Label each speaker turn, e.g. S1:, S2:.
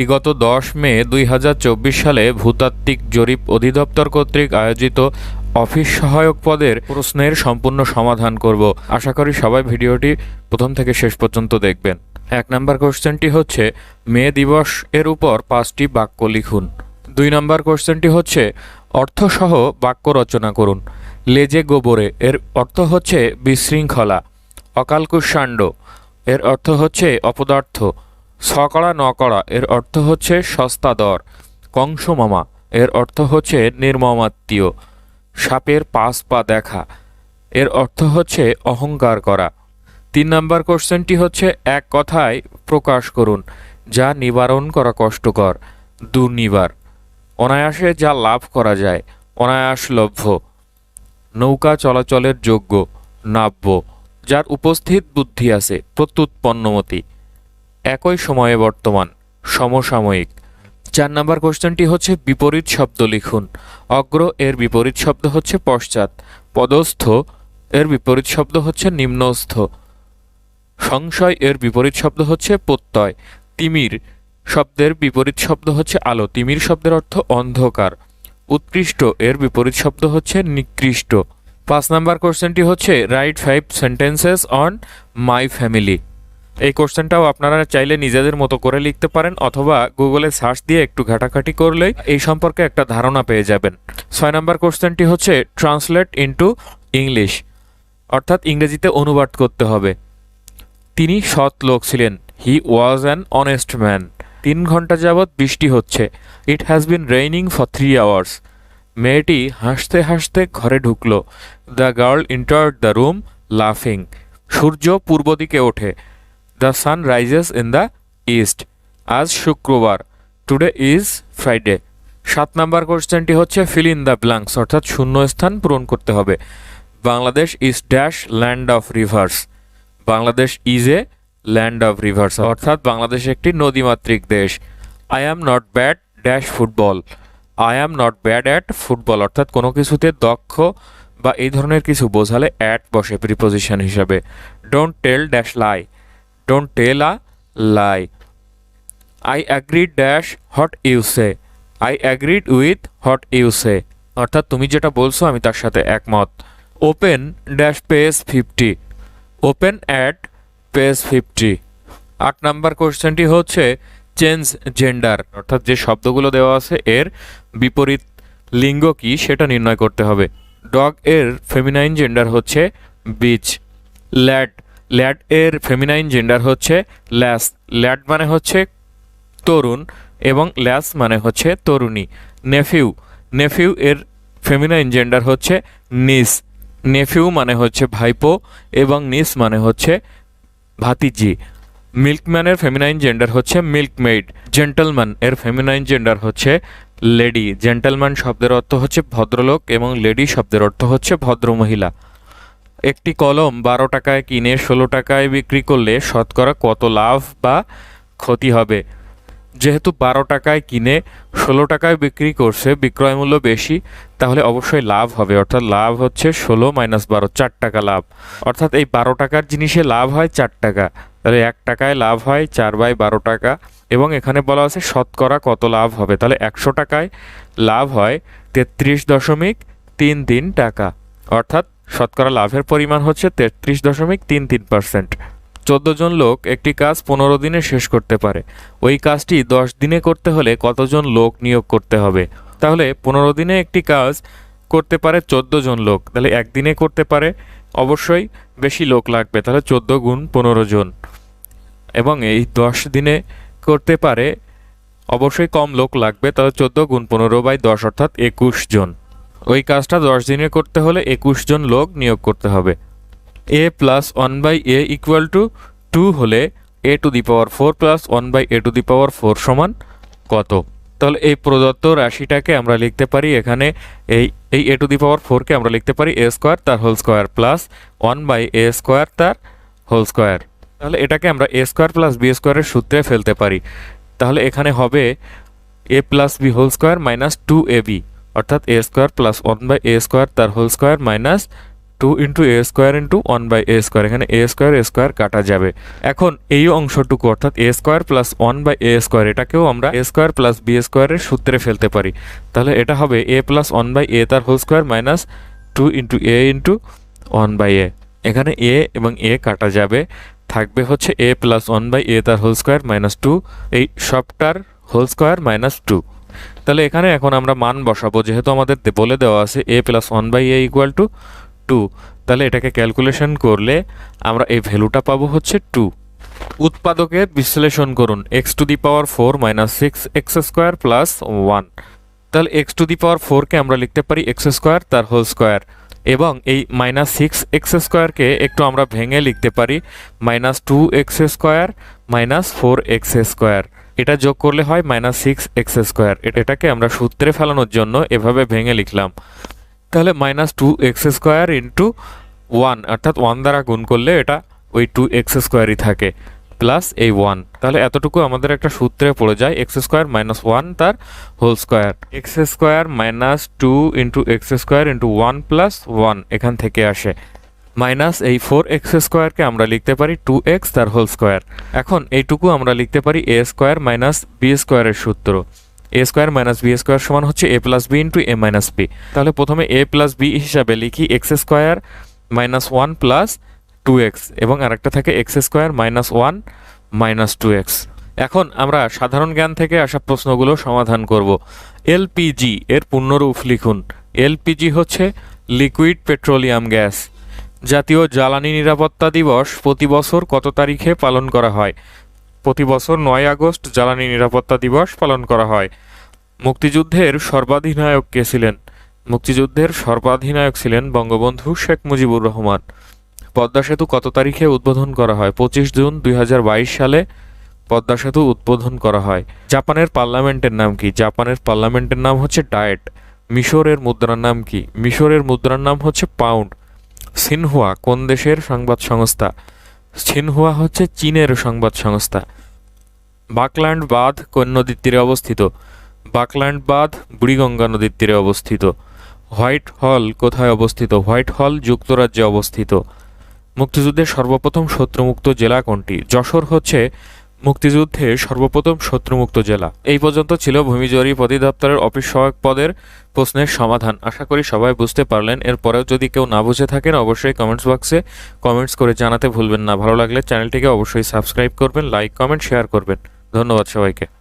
S1: বিগত দশ মে দুই হাজার চব্বিশ সালে ভূতাত্ত্বিক জরিপ অধিদপ্তর কর্তৃক আয়োজিত অফিস সহায়ক পদের প্রশ্নের সম্পূর্ণ সমাধান করব। আশা করি সবাই ভিডিওটি প্রথম থেকে শেষ পর্যন্ত দেখবেন। এক নম্বর কোশ্চেনটি হচ্ছে, মে দিবস এর উপর পাঁচটি বাক্য লিখুন। দুই নম্বর কোশ্চেনটি হচ্ছে, অর্থসহ বাক্য রচনা করুন। লেজে গোবরে, এর অর্থ হচ্ছে বিশৃঙ্খলা। অকালকুষাণ্ড এর অর্থ হচ্ছে অপদার্থ। সকড়া নকড়া এর অর্থ হচ্ছে সস্তা দর। কংস মামা এর অর্থ হচ্ছে নির্মমাত্মীয়। সাপের পাশ পা দেখা, এর অর্থ হচ্ছে অহংকার করা। তিন নম্বর কোশ্চেনটি হচ্ছে, এক কথায় প্রকাশ করুন, যা নিবারণ করা কষ্টকর, দুর্নিবার। অনায়াসে যা লাভ করা যায়, অনায়াসলভ্য। নৌকা চলাচলের যোগ্য, নাব্য, যার উপস্থিত বুদ্ধি আছে, প্রত্যুৎপন্নমতি। একই সময়ে বর্তমান, সমসাময়িক। চার নম্বর কোশ্চেনটি হচ্ছে বিপরীত শব্দ লিখুন। অগ্র এর বিপরীত শব্দ হচ্ছে পশ্চাৎ, পদস্থ এর বিপরীত শব্দ হচ্ছে নিম্নস্থ। সংশয় এর বিপরীত শব্দ হচ্ছে প্রত্যয়, তিমির শব্দের বিপরীত শব্দ হচ্ছে আলো, তিমির শব্দের অর্থ অন্ধকার। উৎকৃষ্ট এর বিপরীত শব্দ হচ্ছে নিকৃষ্ট। পাঁচ নাম্বার কোশ্চেনটি হচ্ছে write five sentences on my family এই কোশ্চেনটাও আপনারা চাইলে নিজেদের মতো করে লিখতে পারেন অথবা গুগলে সার্চ দিয়ে একটু ঘাটাঘাটি করলেই এই সম্পর্কে একটা ধারণা পেয়ে যাবেন। ছয় নম্বর কোশ্চেনটি হচ্ছে ট্রান্সলেট ইন্টু ইংলিশ, অর্থাৎ ইংরেজিতে অনুবাদ করতে হবে। তিনি সৎ লোক ছিলেন। He was an honest man তিন ঘণ্টা যাবৎ বৃষ্টি হচ্ছে। It has been raining for three hours মেয়েটি হাসতে হাসতে ঘরে ঢুকলো। The girl entered the room লাফিং সূর্য পূর্ব দিকে ওঠে। The sun rises in the east আজ শুক্রবার। টুডে ইজ ফ্রাইডে সাত নাম্বার কোশ্চেনটি হচ্ছে ফিল ইন দ্য ব্ল্যাঙ্কস অর্থাৎ শূন্য স্থান পূরণ করতে হবে। Bangladesh is dash land of rivers Bangladesh is a land of rivers অর্থাৎ বাংলাদেশ একটি নদীমাতৃক দেশ। I am not bad dash football I am not bad at football অর্থাৎ কোনো কিছুতে দক্ষ বা এই ধরনের কিছু বোঝালে অ্যাট বসে প্রিপোজিশন হিসাবে। Don't tell dash lie don't tell a lie I agreed dash what you say I agreed with what you say অর্থাৎ তুমি যেটা বলছো, আমি তার সাথে একমত। Open dash page fifty open at page fifty আট নাম্বার কোশ্চেনটি হচ্ছে চেঞ্জ জেন্ডার অর্থাৎ যে শব্দগুলো দেওয়া আছে, এর বিপরীত লিঙ্গ কি, সেটা নির্ণয় করতে হবে। ডগ এর ফেমিনাইন জেন্ডার হচ্ছে বিচ ল্যাড ল্যাড এর ফেমিনাইন জেন্ডার হচ্ছে ল্যাস। ল্যাড মানে হচ্ছে তরুণ এবং ল্যাস মানে হচ্ছে তরুণী। নেফিউ। নেফিউ এর ফেমিনাইন জেন্ডার হচ্ছে নিস। নেফিউ মানে হচ্ছে ভাইপো এবং নিস মানে হচ্ছে ভাতিজি। মিল্কম্যানের ফেমিনাইন জেন্ডার হচ্ছে মিল্কমেইড। জেন্টলম্যান এর ফেমিনাইন জেন্ডার হচ্ছে লেডি। জেন্টলম্যান শব্দের অর্থ হচ্ছে ভদ্রলোক এবং লেডি শব্দের অর্থ হচ্ছে ভদ্রমহিলা। একটি কলম বারো টাকায় কিনে ষোলো টাকায় বিক্রি করলে শতকরা কত লাভ বা ক্ষতি হবে? যেহেতু বারো টাকায় কিনে ষোলো টাকায় বিক্রি করছে, বিক্রয় মূল্য বেশি, তাহলে অবশ্যই লাভ হবে। অর্থাৎ লাভ হচ্ছে ষোলো মাইনাস বারো, চার টাকা লাভ। অর্থাৎ এই বারো টাকার জিনিসে লাভ হয় চার টাকা। তাহলে এক টাকায় লাভ হয় চার বাই বারো টাকা এবং এখানে বলা আছে শতকরা কত লাভ হবে। তাহলে একশো টাকায় লাভ হয় তেত্রিশ দশমিক তিন তিন টাকা। অর্থাৎ শতকরা লাভের পরিমাণ হচ্ছে তেত্রিশ দশমিক তিন তিন পার্সেন্ট। চোদ্দ জন লোক একটি কাজ পনেরো দিনে শেষ করতে পারে। ওই কাজটি দশ দিনে করতে হলে কতজন লোক নিয়োগ করতে হবে? তাহলে পনেরো দিনে একটি কাজ করতে পারে চোদ্দ জন লোক। তাহলে একদিনে করতে পারে অবশ্যই বেশি লোক লাগবে। তাহলে চোদ্দ গুণ পনেরো জন। এবং এই দশ দিনে করতে পারে অবশ্যই কম লোক লাগবে। তাহলে চোদ্দ গুণ পনেরো বাই দশ অর্থাৎ একুশ জন। ওই কাজটা দশ দিনে করতে হলে একুশ জন লোক নিয়োগ করতে হবে। A plus one by a equal to two হলে a to the power four plus one by a to the power four সমান কত? তাহলে এই প্রদত্ত রাশিটাকে আমরা লিখতে পারি এখানে এই এই এ টু দি পাওয়ার ফোরকে আমরা লিখতে পারি এ স্কোয়ার তার whole square plus one by a square তার হোল স্কোয়ার। তাহলে এটাকে আমরা এ স্কোয়ার প্লাস বি স্কোয়ারের সূত্রে ফেলতে পারি। তাহলে এখানে হবে a plus b whole square minus two a b. অর্থাৎ a square plus one by a square তার whole square minus two into a square into one by a square এখানে এ স্কোয়ার এ স্কোয়ার কাটা যাবে। এখন এই অংশটুকু অর্থাৎ a square plus one by a square এটাকেও আমরা এ স্কোয়ার প্লাস বি স্কোয়ারের সূত্রে ফেলতে পারি। তাহলে এটা হবে a plus one by a তার whole square minus two into a into one by a এখানে এ এবং এ কাটা যাবে। থাকবে হচ্ছে a plus one by a তার হোল স্কোয়ার মাইনাস টু এই সবটার হোল স্কোয়ার মাইনাস টু তাহলে এখানে এখন আমরা মান বসাবো, যেহেতু আমাদের বলে দেওয়া আছে a plus one by a equal to two তাহলে এটাকে ক্যালকুলেশন করলে আমরা এই ভ্যালুটা পাবো হচ্ছে টু উৎপাদকের বিশ্লেষণ করুন x to the power four minus six x square plus one তাহলে এক্স টু দি পাওয়ার ফোরকে আমরা লিখতে পারি এক্স স্কোয়ার তার হোল স্কোয়ার এবং এই মাইনাস সিক্স এক্স স্কোয়ারকে একটু আমরা ভেঙে লিখতে পারি minus two x square minus four x square এটা যোগ করলে হয় মাইনাস সিক্স এক্স স্কোয়ার। এটাকে আমরা সূত্রে ফেলানোর জন্য এভাবে ভেঙে লিখলাম। তাহলে minus two x square into one, অর্থাৎ ওয়ান দ্বারা গুণ করলে এটা ওই টু এক্স স্কোয়ারই থাকে, প্লাস এই ওয়ান। তাহলে এতটুকু আমাদের একটা সূত্রে পড়ে যায়, এক্স স্কোয়ার মাইনাস ওয়ান তার whole square. X square minus two into x square into one plus one এখান থেকে আসে। মাইনাস এই ফোর এক্স স্কোয়ারকে আমরা লিখতে পারি টু এক্স তার হোল স্কোয়ার। এখন এইটুকু আমরা লিখতে পারি এ স্কোয়ার মাইনাস বি স্কোয়ারের সূত্র। A square minus b square সমান হচ্ছে a plus b into a minus b. তাহলে প্রথমে এ প্লাস বি হিসাবে লিখি x square minus one plus two x এবং আরেকটা থাকে x square minus one minus two x. এখন আমরা সাধারণ জ্ঞান থেকে আসা প্রশ্নগুলো সমাধান করব। এলপিজি এর পূর্ণরূপ লিখুন। এলপিজি হচ্ছে লিকুইড পেট্রোলিয়াম গ্যাস। জাতীয় জ্বালানি নিরাপত্তা দিবস প্রতি বছর কত তারিখে পালন করা হয়? প্রতি বছর নয় আগস্ট জ্বালানি নিরাপত্তা দিবস পালন করা হয়। মুক্তিযুদ্ধের সর্বাধিনায়ক কে ছিলেন? মুক্তিযুদ্ধের সর্বাধিনায়ক ছিলেন বঙ্গবন্ধু শেখ মুজিবুর রহমান। পদ্মা সেতু কত তারিখে উদ্বোধন করা হয়? পঁচিশ জুন দুই হাজার বাইশ সালে পদ্মা সেতু উদ্বোধন করা হয়। জাপানের পার্লামেন্টের নাম কি? জাপানের পার্লামেন্টের নাম হচ্ছে ডায়েট। মিশরের মুদ্রার নাম কি? মিশরের মুদ্রার নাম হচ্ছে পাউন্ড। সিনহুয়া কোন দেশের সংবাদ সংস্থা? সিনহুয়া হচ্ছে চীনের সংবাদ সংস্থা। বাকল্যান্ড বাঁধ কোন নদীর তীরে অবস্থিত? বাকল্যান্ড বাঁধ বুড়িগঙ্গা নদীর তীরে অবস্থিত। হোয়াইট হল কোথায় অবস্থিত? হোয়াইট হল যুক্তরাজ্যে অবস্থিত। মুক্তিযুদ্ধের সর্বপ্রথম শত্রুমুক্ত জেলা কোনটি? যশোর হচ্ছে মুক্তিযুদ্ধে সর্বপ্রথম শত্রুমুক্ত জেলা। এই পর্যন্ত ছিল ভূমি জরিপ অধিদপ্তরের অফিস সহায়ক পদের প্রশ্নের সমাধান। আশা করি সবাই বুঝতে পারলেন। এরপরেও যদি কেউ না বুঝে থাকেন, অবশ্যই কমেন্টস বক্সে কমেন্টস করে জানাতে ভুলবেন না। ভালো লাগলে চ্যানেলটিকে অবশ্যই সাবস্ক্রাইব করবেন, লাইক, কমেন্ট, শেয়ার করবেন। ধন্যবাদ সবাইকে।